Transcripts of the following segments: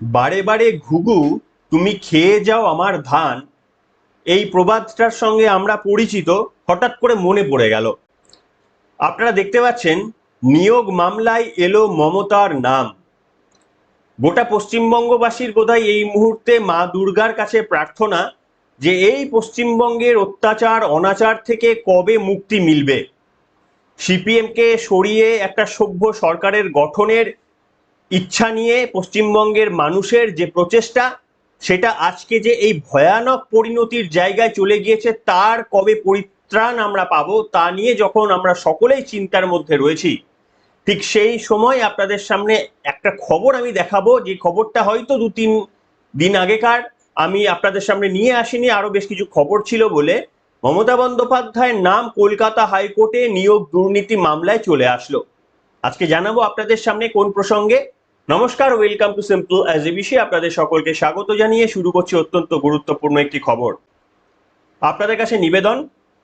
বারে বারে ঘুঘু, তুমি খেয়ে যাও আমার ধান। এই প্রবাদটার সঙ্গে আমরা পরিচিত, হঠাৎ করে মনে পড়ে গেল। আপনারা দেখতে পাচ্ছেন, নিয়োগ মামলায় এলো মমতার নাম। গোটা পশ্চিমবঙ্গবাসীর বোধহয় এই মুহূর্তে মা দুর্গার কাছে প্রার্থনা যে এই পশ্চিমবঙ্গের অত্যাচার, অনাচার থেকে কবে মুক্তি মিলবে। সিপিএমকে সরিয়ে একটা সভ্য সরকারের গঠনের ইচ্ছা নিয়ে পশ্চিমবঙ্গের মানুষের যে প্রচেষ্টা, সেটা আজকে যে এই ভয়ানক পরিণতির জায়গায় চলে গিয়েছে, তার কবে পরিত্রাণ আমরা পাবো, তা নিয়ে যখন আমরা সকলেই চিন্তার মধ্যে রয়েছি, ঠিক সেই সময় আপনাদের সামনে একটা খবর আমি দেখাবো। যে খবরটা হয়তো দু তিন দিন আগেকার। আমি আপনাদের সামনে নিয়ে আসিনি আরও বেশ কিছু খবর ছিল বলে। মমতা বন্দ্যোপাধ্যায়ের নাম কলকাতা হাইকোর্টে নিয়োগ দুর্নীতি মামলায় চলে আসলো। আজকে জানাব আপনাদের সামনে কোন প্রসঙ্গে। নমস্কার ওয়েলকাম টু সিম্পল অ্যাজ এ বিষয়ে আপনাদের সকলকে স্বাগত জানিয়ে শুরু করছি অত্যন্ত গুরুত্বপূর্ণ একটি খবর। আপনাদের কাছে নিবেদন,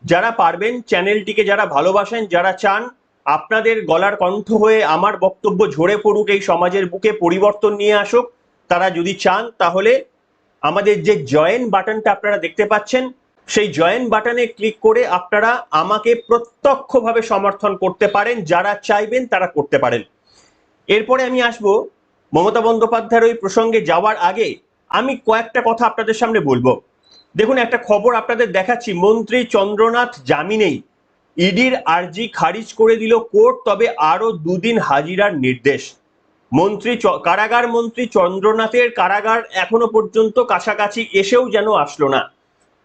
যারা পারবেন চ্যানেলটিকে যারা ভালোবাসেন, যারা চান আপনাদের গলার কণ্ঠ হয়ে আমার বক্তব্য ঝরে পড়ুক, এই সমাজের বুকে পরিবর্তন নিয়ে আসুক, তারা যদি চান তাহলে আমাদের যে জয়েন বাটনটা আপনারা দেখতে পাচ্ছেন, সেই জয়েন বাটনে ক্লিক করে আপনারা আমাকে প্রত্যক্ষভাবে সমর্থন করতে পারেন, যারা চাইবেন তারা করতে পারেন। এরপরে আমি আসব মমতা বন্দ্যোপাধ্যায়ের ওই প্রসঙ্গে যাওয়ার আগে আমি কয়েকটা কথা আপনাদের সামনে বলব। দেখুন, একটা খবর আপনাদের দেখাচ্ছি। মন্ত্রী চন্দ্রনাথ জামিনেই ইডির আর্জি খারিজ করে দিল কোর্ট, তবে আরও দুদিন হাজিরার নির্দেশ। মন্ত্রী কারাগার মন্ত্রী চন্দ্রনাথের কারাগার এখনও পর্যন্ত কাছাকাছি এসেও যেন আসলো না।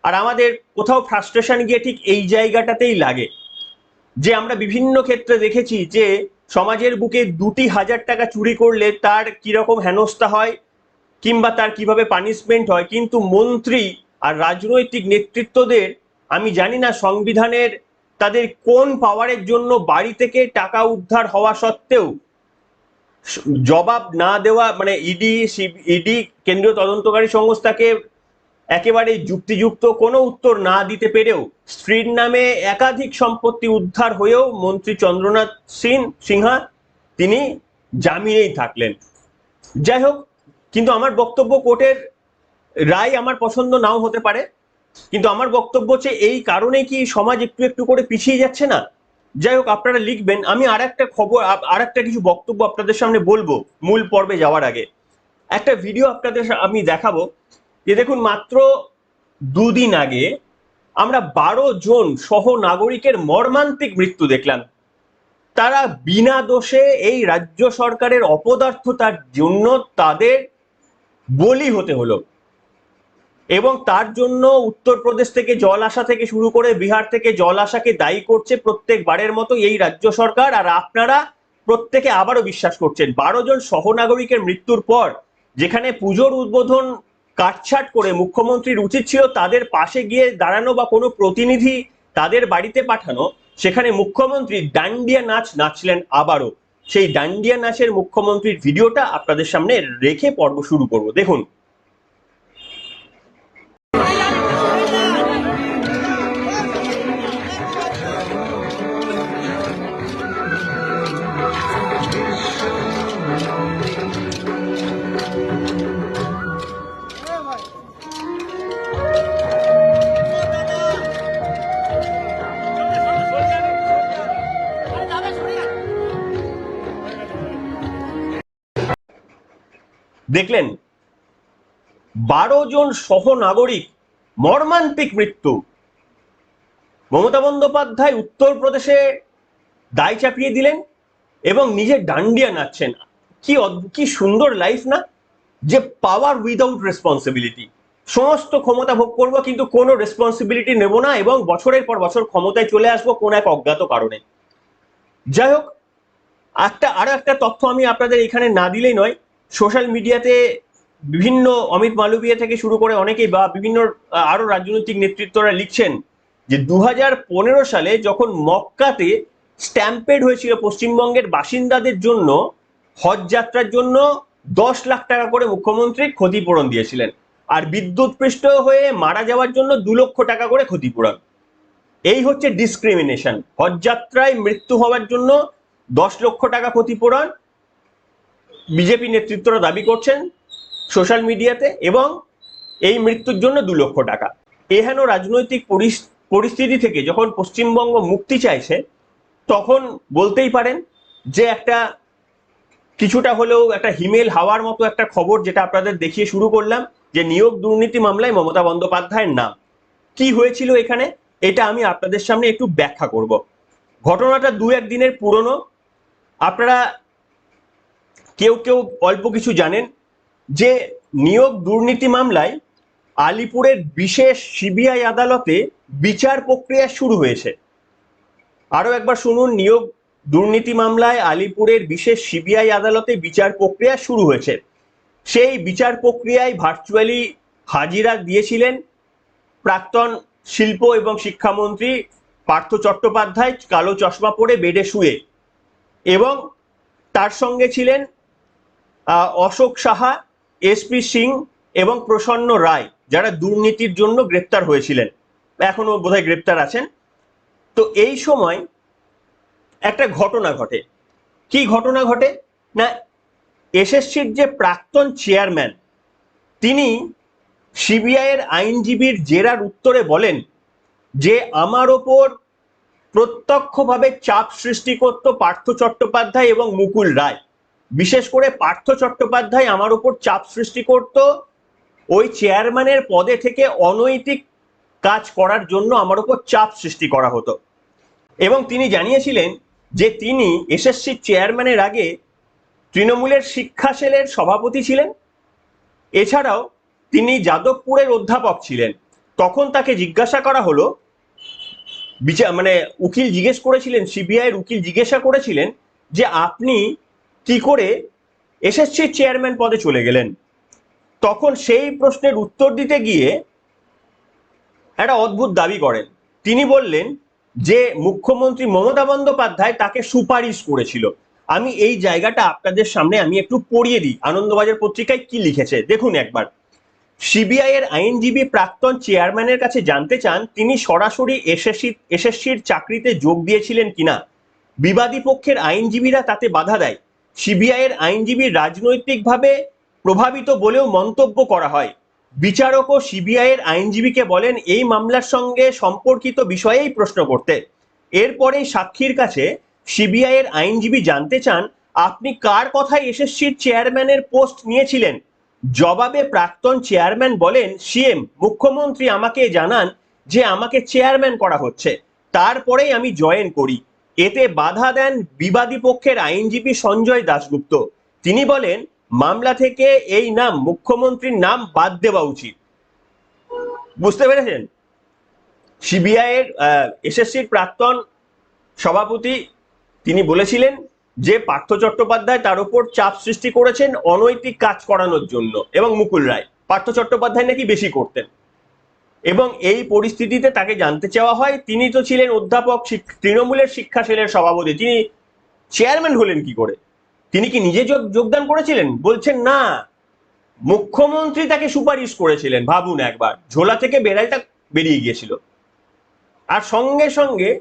আর আমাদের কোথাও ফ্রাস্ট্রেশন গিয়ে ঠিক এই জায়গাটাতেই লাগে। যে আমরা বিভিন্ন ক্ষেত্রে দেখেছি যে সমাজের বুকে দুটি হাজার টাকা চুরি করলে তার কীরকম হেনস্থা হয়, কিংবা তার কীভাবে পানিশমেন্ট হয়, কিন্তু মন্ত্রী আর রাজনৈতিক নেতৃত্বদের আমি জানি না সংবিধানের তাদের কোন পাওয়ারের জন্য বাড়ি থেকে টাকা উদ্ধার হওয়া সত্ত্বেও জবাব না দেওয়া মানে ইডি ইডি কেন্দ্রীয় তদন্তকারী সংস্থাকে একেবারে যুক্তিযুক্ত, কোনো উত্তর না দিতে পেরেও স্ত্রীর নামে একাধিক সম্পত্তি উদ্ধার হয়েও মন্ত্রী চন্দ্রনাথ সিং সিনহা, তিনি জামিনেই থাকলেন। যাই হোক, কিন্তু আমার বক্তব্য কোর্টের রায় আমার পছন্দ নাও হতে পারে, কিন্তু আমার বক্তব্য হচ্ছে এই কারণে কি সমাজ একটু একটু করে পিছিয়ে যাচ্ছে না? যাই হোক, আপনারা লিখবেন, আমি আর একটা খবর আর একটা কিছু বক্তব্য আপনাদের সামনে বলব মূল পর্বে যাওয়ার আগে। একটা ভিডিও আপনাদের আমি দেখাবো। যে দেখুন, মাত্র দুদিন আগে আমরা বারো জন সহ নাগরিকের মর্মান্তিক মৃত্যু দেখলাম। তারা বিনা দোষে এই রাজ্য সরকারের অপদার্থতার জন্য তাদের বলি হতে হলো এবং তার জন্য উত্তরপ্রদেশ থেকে জল আসা থেকে শুরু করে বিহার থেকে জল আসাকে দায়ী করছে প্রত্যেকবারের মতো এই রাজ্য সরকার। আর আপনারা প্রত্যেকে আবারও বিশ্বাস করছেন, বারো জন সহনাগরিকের মৃত্যুর পর যেখানে পুজোর উদ্বোধন কাটছাট করে মুখ্যমন্ত্রীর উচিত ছিল তাদের পাশে গিয়ে দাঁড়ানো বা কোনো প্রতিনিধি তাদের বাড়িতে পাঠানো। সেখানে মুখ্যমন্ত্রী ডান্ডিয়া নাচ নাচলেন আবারও। সেই ডান্ডিয়া নাচের মুখ্যমন্ত্রীর ভিডিওটা আপনাদের সামনে রেখে পর্ব শুরু করব। দেখুন দেখলেন, বারো জন সহ নাগরিক মর্মান্তিক মৃত্যু। মমতা বন্দ্যোপাধ্যায় উত্তরপ্রদেশে দায় চাপিয়ে দিলেন এবং নিজে ডান্ডিয়া নাচছেন। কি কি সুন্দর লাইফ না? যে পাওয়ার উইদাউট রেসপন্সিবিলিটি। সমস্ত ক্ষমতা ভোগ করব, কিন্তু কোনো রেসপন্সিবিলিটি নেব না এবং বছরের পর বছর ক্ষমতায় চলে আসব কোন এক অজ্ঞাত কারণে। যাই হোক, একটা, আরও একটা তথ্য আমি আপনাদের এখানে না দিলেই নয় সোশ্যাল মিডিয়াতে বিভিন্ন অমিত মালবিয়া থেকে শুরু করে অনেকেই বা বিভিন্ন আরও রাজনৈতিক নেতৃত্বরা লিখছেন যে দু হাজার পনেরো সালে যখন মক্কাতে স্ট্যাম্পেড হয়েছিল পশ্চিমবঙ্গের বাসিন্দাদের জন্য হজ যাত্রার জন্য, দশ লাখ টাকা করে মুখ্যমন্ত্রী ক্ষতিপূরণ দিয়েছিলেন। আর বিদ্যুৎ পৃষ্ঠ হয়ে মারা যাওয়ার জন্য দু লক্ষ টাকা করে ক্ষতিপূরণ। এই হচ্ছে ডিসক্রিমিনেশন। হজযাত্রায় মৃত্যু হওয়ার জন্য দশ লক্ষ টাকা ক্ষতিপূরণ বিজেপি নেতৃত্বরা দাবি করছেন সোশ্যাল মিডিয়াতে এবং এই মৃত্যুর জন্য দু লক্ষ টাকা। এহেন রাজনৈতিক পরিস- পরিস্থিতি থেকে যখন পশ্চিমবঙ্গ মুক্তি চাইছে, তখন বলতেই পারেন যে একটা কিছুটা হলেও একটা হিমেল হাওয়ার মতো একটা খবর যেটা আপনাদের দেখিয়ে শুরু করলাম যে নিয়োগ দুর্নীতি মামলায় মমতা বন্দ্যোপাধ্যায়ের নাম। কি হয়েছিল এখানে? এটা আমি আপনাদের সামনে একটু ব্যাখ্যা করব। ঘটনাটা দু একদিনের পুরনো। আপনারা কেউ কেউ অল্প কিছু জানেন যে নিয়োগ দুর্নীতি মামলায় আলিপুরের বিশেষ সিবিআই আদালতে বিচার প্রক্রিয়া শুরু হয়েছে। আরও একবার শুনুন, নিয়োগ দুর্নীতি মামলায় আলিপুরের বিশেষ সিবিআই আদালতে বিচার প্রক্রিয়া শুরু হয়েছে। সেই বিচার প্রক্রিয়ায় ভার্চুয়ালি হাজিরা দিয়েছিলেন প্রাক্তন শিল্প এবং শিক্ষামন্ত্রী পার্থ চট্টোপাধ্যায়, কালো চশমা পরে বেডে শুয়ে। এবং তার সঙ্গে ছিলেন অশোক সাহা এসপি সিং এবং প্রসন্ন রায়, যারা দুর্নীতির জন্য গ্রেপ্তার হয়েছিলেন, এখনও বোধহয় গ্রেপ্তার আছেন। তো এই সময় একটা ঘটনা ঘটে। কি ঘটনা ঘটে? না এসএসসির যে প্রাক্তন চেয়ারম্যান, তিনি সিবিআইয়ের আইনজীবীর জেরার উত্তরে বলেন যে, আমার ওপর প্রত্যক্ষভাবে চাপ সৃষ্টি করত পার্থ চট্টোপাধ্যায় এবং মুকুল রায়। বিশেষ করে পার্থ চট্টোপাধ্যায় আমার উপর চাপ সৃষ্টি করত। ওই চেয়ারম্যানের পদে থেকে অনৈতিক কাজ করার জন্য আমার উপর চাপ সৃষ্টি করা হতো। এবং তিনি জানিয়েছিলেন যে তিনি এসএসসি চেয়ারম্যানের আগে তৃণমূলের শিক্ষা সেলের সভাপতি ছিলেন। এছাড়াও তিনি যাদবপুরের অধ্যাপক ছিলেন। তখন তাকে জিজ্ঞাসা করা হলো বিচার মানে উকিল জিজ্ঞেস করেছিলেন, সিবিআইয়ের উকিল জিজ্ঞাসা করেছিলেন যে আপনি কি করে এসএসসি চেয়ারম্যান পদে চলে গেলেন? তখন সেই প্রশ্নের উত্তর দিতে গিয়ে একটা অদ্ভুত দাবি করেন। তিনি বললেন যে, মুখ্যমন্ত্রী মমতা বন্দ্যোপাধ্যায় তাকে সুপারিশ করেছিল। আমি এই জায়গাটা আপনাদের সামনে আমি একটু পড়িয়ে দিই। আনন্দবাজার পত্রিকায় কি লিখেছে? দেখুন একবার। সিবিআই এর আইনজীবী প্রাক্তন চেয়ারম্যানের কাছে জানতে চান, তিনি সরাসরি এসএসসি, এসএসসির চাকরিতে যোগ দিয়েছিলেন কিনা? বিবাদী পক্ষের আইনজীবীরা তাতে বাধা দেয়। সিবিআই এর আইনজীবী রাজনৈতিকভাবে প্রভাবিত বলেও মন্তব্য করা হয়। বিচারক ও সিবিআই এর আইনজীবীকে বলেন, এই মামলার সঙ্গে সম্পর্কিত বিষয়েই প্রশ্ন করতে। এরপরেই সাক্ষীর কাছে সিবিআই এর আইনজীবী জানতে চান, আপনি কার কথায় এসএসসির চেয়ারম্যানের পোস্ট নিয়েছিলেন? জবাবে প্রাক্তন চেয়ারম্যান বলেন, সিএম, মুখ্যমন্ত্রী আমাকে জানান যে আমাকে চেয়ারম্যান করা হচ্ছে। তারপরেই আমি জয়েন করি। এতে বাধা দেন বিবাদী পক্ষের আইনজীবী সঞ্জয় দাশগুপ্ত। তিনি বলেন, মামলা থেকে এই নাম মুখ্যমন্ত্রীর নাম বাদ দেওয়া উচিত। বুঝতে পেরেছেন? সিবিআই এর এসএসসির প্রাক্তন সভাপতি তিনি বলেছিলেন যে পার্থ চট্টোপাধ্যায় তার উপর চাপ সৃষ্টি করেছেন অনৈতিক কাজ করানোর জন্য এবং মুকুল রায়। পার্থ চট্টোপাধ্যায় নাকি বেশি করতেন। এবং এই পরিস্থিতিতে তাকে জানতে চাওয়া হয়। তিনি তো ছিলেন অধ্যাপক তৃণমূলের শিক্ষা সেলের সভাপতি। তিনি চেয়ারম্যান হলেন কি করে? তিনি কি নিজে যোগ- যোগদান করেছিলেন? বলছেন, না। মুখ্যমন্ত্রী তাকে সুপারিশ করেছিলেন, ভাবুন একবার। ঝোলা থেকে বেড়ালটা বেরিয়ে গিয়েছিল। আর সঙ্গে সঙ্গে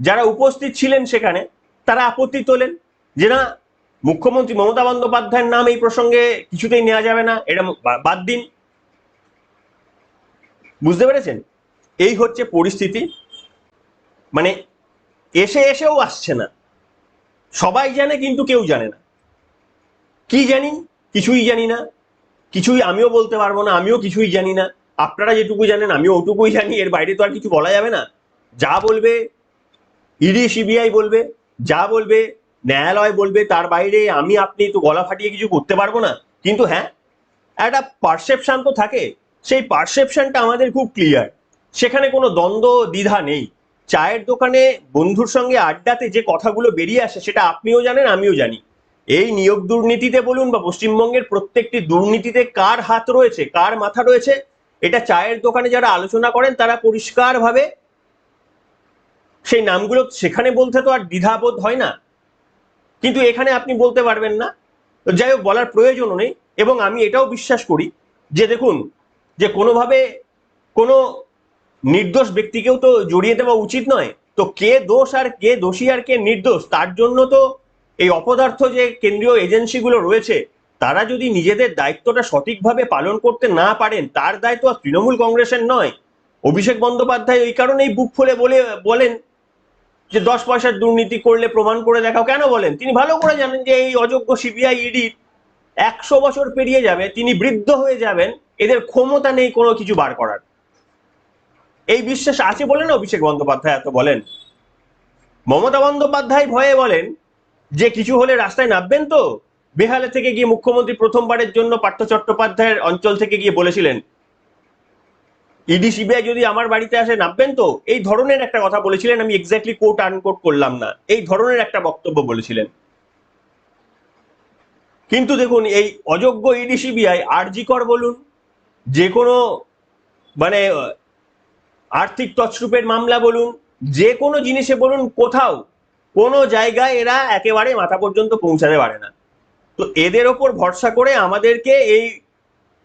যারা উপস্থিত ছিলেন সেখানে, তারা আপত্তি তোলেন যে, না, মুখ্যমন্ত্রী মমতা বন্দ্যোপাধ্যায়ের নাম এই প্রসঙ্গে কিছুতেই নেওয়া যাবে না। এটা বাদ দিন। বুঝতে পেরেছেন? এই হচ্ছে পরিস্থিতি। মানে এসে এসেও আসছে না। সবাই জানে কিন্তু কেউ জানে না। কি জানি? কিছুই জানি না। কিছুই আমিও বলতে পারব না, আমিও কিছুই জানি না। আপনারা যেটুকু জানেন, আমিও ওটুকুই জানি। এর বাইরে তো আর কিছু বলা যাবে না। যা বলবে, ইডি, সিবিআই বলবে, যা বলবে, ন্যায়ালয় বলবে, তার বাইরে আমি, আপনি তো গলা ফাটিয়ে কিছু করতে পারব না। কিন্তু হ্যাঁ একটা পারসেপশান তো থাকে। সেই পারসেপশনটা আমাদের খুব ক্লিয়ার সেখানে কোনো দ্বন্দ্ব, দ্বিধা নেই। চায়ের দোকানে বন্ধুর সঙ্গে আড্ডাতে যে কথাগুলো বেরিয়ে আসে, সেটা আপনিও জানেন, আমিও জানি। এই নিয়োগ দুর্নীতিতে বলুন বা পশ্চিমবঙ্গের প্রত্যেকটি দুর্নীতিতে কার হাত রয়েছে, কার মাথা রয়েছে, এটা চায়ের দোকানে যারা আলোচনা করেন, তারা পরিষ্কারভাবে সেই নামগুলো সেখানে বলতে তো আর দ্বিধাবোধ হয় না। কিন্তু এখানে আপনি বলতে পারবেন না। যাই হোক, বলার প্রয়োজনও নেই এবং আমি এটাও বিশ্বাস করি যে দেখুন যে কোনোভাবে কোনো নির্দোষ ব্যক্তিকেও তো জড়িয়ে দেওয়া উচিত নয়। তো কে দোষ আর কে দোষী আর কে নির্দোষ, তার জন্য তো এই অপদার্থ যে কেন্দ্রীয় এজেন্সিগুলো রয়েছে, তারা যদি নিজেদের দায়িত্বটা সঠিকভাবে পালন করতে না পারেন, তার দায়িত্ব আর তৃণমূল কংগ্রেসের নয়। অভিষেক বন্দ্যোপাধ্যায় ওই কারণেই বুক ফুলে বলে, বলেন যে দশ পয়সার দুর্নীতি করলে প্রমাণ করে দেখাও। কেন বলেন? তিনি ভালো করে জানেন যে এই অযোগ্য সিবিআই ইডির একশো বছর পেরিয়ে যাবে, তিনি বৃদ্ধ হয়ে যাবেন এদের ক্ষমতা নেই কোনো কিছু বার করার। এই বিশ্বাস আছে বলেন অভিষেক বন্দ্যোপাধ্যায় এত বলেন? মমতা বন্দ্যোপাধ্যায় ভয়ে বলেন যে কিছু হলে রাস্তায় নামবেন তো? বেহালে থেকে গিয়ে মুখ্যমন্ত্রী প্রথমবারের জন্য পার্থ চট্টোপাধ্যায়ের অঞ্চল থেকে গিয়ে বলেছিলেন, ইডি, সিবিআই যদি আমার বাড়িতে আসে নামবেন তো? এই ধরনের একটা কথা বলেছিলেন, আমি এক্স্যাক্টলি কোট আনকোট করলাম না। এই ধরনের একটা বক্তব্য বলেছিলেন। কিন্তু দেখুন, এই অযোগ্য ইডি, সিবিআই আরজিকর বলুন যে কোনো মানে আর্থিক তছরূপের মামলা বলুন যে কোনো জিনিসে বলুন, কোথাও কোনো জায়গায় এরা একেবারে মাথা পর্যন্ত পৌঁছাতে পারে না। তো এদের ওপর ভরসা করে আমাদেরকে এই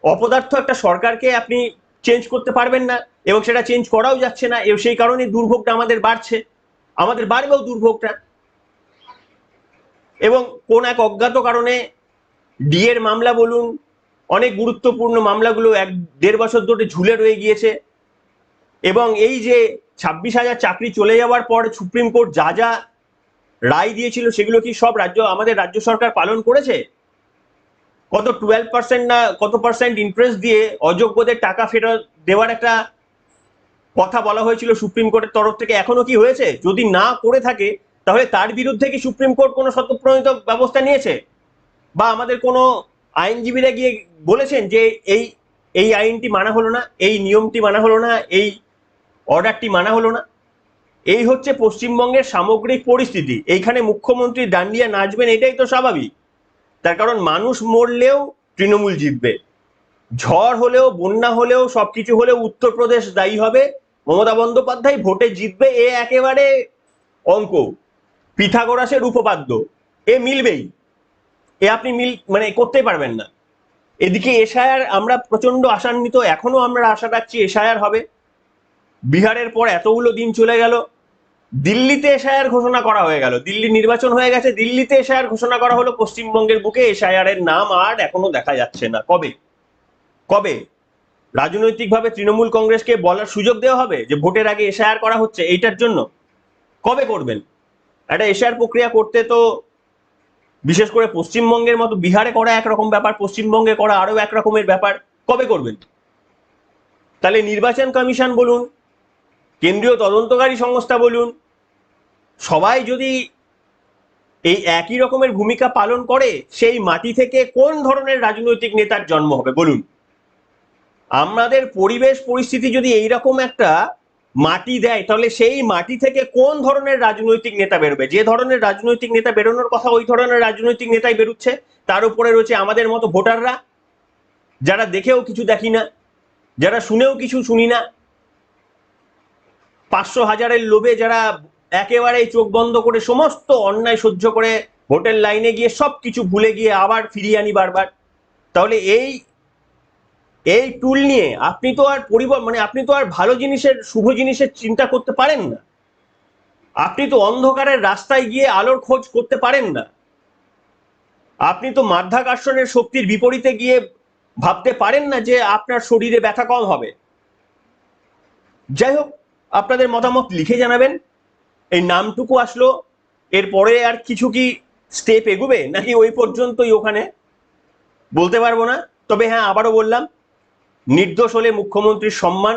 অপদার্থ একটা সরকারকে আপনি চেঞ্জ করতে পারবেন না এবং সেটা চেঞ্জ করাও যাচ্ছে না সেই কারণে দুর্ভোগটা আমাদের বাড়ছে। আমাদের বাড়বেও দুর্ভোগটা। এবং কোন এক অজ্ঞাত কারণে ডিএর মামলা বলুন অনেক গুরুত্বপূর্ণ মামলাগুলো এক দেড় বছর ধরে ঝুলে রয়ে গিয়েছে। এবং এই যে ছাব্বিশ হাজার চাকরি চলে যাওয়ার পর সুপ্রিম কোর্ট যা যা রায় দিয়েছিল সেগুলো কি সব রাজ্য, আমাদের রাজ্য সরকার পালন করেছে? কত টুয়েলভ পার্সেন্ট না কত পার্সেন্ট ইন্টারেস্ট দিয়ে অযোগ্যদের টাকা ফেরত দেওয়ার একটা কথা বলা হয়েছিল সুপ্রিম কোর্টের তরফ থেকে, এখনও কি হয়েছে? যদি না করে থাকে, তাহলে তার বিরুদ্ধে কি সুপ্রিম কোর্ট কোনো সত্যপ্রণীত ব্যবস্থা নিয়েছে? বা আমাদের কোনো আইনজীবীরা গিয়ে বলেছেন যে এই এই আইনটি মানা হলো না, এই নিয়মটি মানা হলো না, এই অর্ডারটি মানা হলো না। এই হচ্ছে পশ্চিমবঙ্গের সামগ্রিক পরিস্থিতি। এইখানে মুখ্যমন্ত্রী দান্ডিয়া নাচবেন, এটাই তো স্বাভাবিক। তার কারণ মানুষ মরলেও তৃণমূল জিতবে। ঝড় হলেও, বন্যা হলেও, সবকিছু হলেও উত্তরপ্রদেশ দায়ী হবে। মমতা বন্দ্যোপাধ্যায় ভোটে জিতবে, এ একেবারে অঙ্ক। পিথাগোরাসের উপপাদ্য। এ মিলবেই। এ আপনি মিল মানে করতে পারবেন না। এদিকে এশায়ার, আমরা প্রচণ্ড আশান্বিত এখনও আমরা আশা রাখছি এশায়ার হবে। বিহারের পর এতগুলো দিন চলে গেল, দিল্লিতে এশায়ার ঘোষণা করা হয়ে গেল। দিল্লি নির্বাচন হয়ে গেছে, দিল্লিতে এশায়ার ঘোষণা করা হলো পশ্চিমবঙ্গের বুকে, এশায়ারের নাম আর এখনও দেখা যাচ্ছে না। কবে? কবে? রাজনৈতিকভাবে তৃণমূল কংগ্রেসকে বলার সুযোগ দেওয়া হবে যে ভোটের আগে এশায়ার করা হচ্ছে, এইটার জন্য? কবে করবেন? একটা এশায়ার প্রক্রিয়া করতে তো বিশেষ করে পশ্চিমবঙ্গের মতো বিহারে করা একরকম ব্যাপার, পশ্চিমবঙ্গে করা আরও একরকমের ব্যাপার, কবে করবেন? তাহলে নির্বাচন কমিশন বলুন, কেন্দ্রীয় তদন্তকারী সংস্থা বলুন, সবাই যদি এই একই রকমের ভূমিকা পালন করে, সেই মাটি থেকে কোন ধরনের রাজনৈতিক নেতার জন্ম হবে? বলুন। আমাদের পরিবেশ পরিস্থিতি যদি এইরকম একটা মাটি দেয়, তাহলে সেই মাটি থেকে কোন ধরনের রাজনৈতিক নেতা বেরোবে? যে ধরনের রাজনৈতিক নেতা বেরোনোর কথা ওই ধরনের রাজনৈতিক নেতাই বেরোচ্ছে, তার উপরে রয়েছে আমাদের মতো ভোটাররা, যারা দেখেও কিছু দেখি না, যারা শুনেও কিছু শুনি না। পাঁচশো হাজারের লোভে যারা একেবারে চোখ বন্ধ করে সমস্ত অন্যায় সহ্য করে ভোটের লাইনে গিয়ে সব কিছু ভুলে গিয়ে আবার ফিরিয়ে আনি বারবার। তাহলে এই এই টুল নিয়ে আপনি তো আর পরিবার মানে আপনি তো আর ভালো জিনিসের, শুভ জিনিসের চিন্তা করতে পারেন না। আপনি তো অন্ধকারের রাস্তায় গিয়ে আলোর খোঁজ করতে পারেন না। আপনি তো মাধ্যাকর্ষণের শক্তির বিপরীতে গিয়ে ভাবতে পারেন না যে আপনার শরীরে ব্যথা কম হবে। যাই হোক, আপনাদের মতামত লিখে জানাবেন। এই নামটুকু আসলো। এরপরে আর কিছু কি স্টেপ এগুবে? নাকি ওই পর্যন্তই ওখানে? বলতে পারব না। তবে হ্যাঁ আবারও বললাম নির্দোষ হলে মুখ্যমন্ত্রীর সম্মান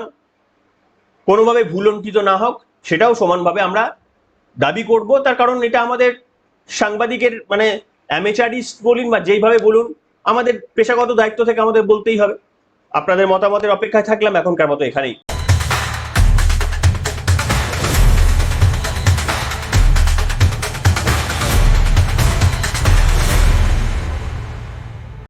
কোনোভাবে ভুলণ্ঠিত না হোক, সেটাও সমানভাবে আমরা দাবি করব। তার কারণ এটা আমাদের সাংবাদিকের মানে অ্যামেচারিস্ট বলুন বা যেইভাবে বলুন, আমাদের পেশাগত দায়িত্ব থেকে আমাদের বলতেই হবে। আপনাদের মতামতের অপেক্ষায় থাকলাম এখনকার মতো এখানেই।